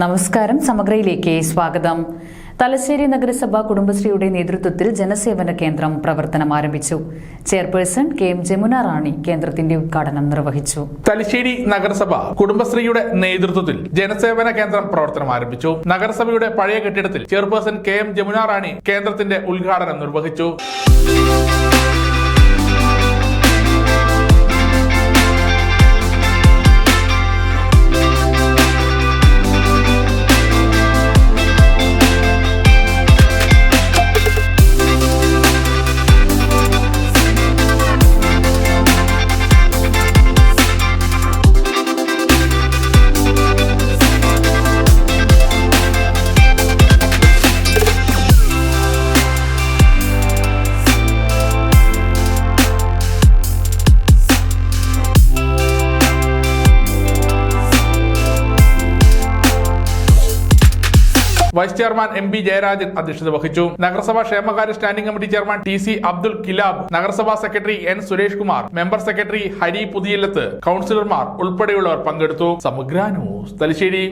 നമസ്കാരം. സമഗ്രയിലേക്ക് സ്വാഗതം. തലശ്ശേരി നഗരസഭ കുടുംബശ്രീയുടെ നേതൃത്വത്തിൽ ജനസേവന കേന്ദ്രം പ്രവർത്തനം ആരംഭിച്ചു. Chairperson K M Jamuna Rani കേന്ദ്രത്തിന്റെ ഉദ്ഘാടനം നിർവഹിച്ചു. തലശ്ശേരി നഗരസഭ കുടുംബശ്രീയുടെ നേതൃത്വത്തിൽ ജനസേവന കേന്ദ്രം പ്രവർത്തനം ആരംഭിച്ചു. നഗരസഭയുടെ പഴയ കെട്ടിടത്തിൽ chairperson K M Jamuna Rani കേന്ദ്രത്തിന്റെ ഉദ്ഘാടനം നിർവഹിച്ചു. Vice chairman M P Jayarajan അധ്യക്ഷത വഹിച്ചു. നഗരസഭാ ക്ഷേമകാര്യ standing committee chairman T C Abdul Kilab നഗരസഭാ secretary N Suresh Kumar member secretary Hari Puthiyallath കൗൺസിലർമാർ ഉൾപ്പെടെയുള്ളവർ പങ്കെടുത്തു. സമഗ്ര ന്യൂസ് തലശ്ശേരി.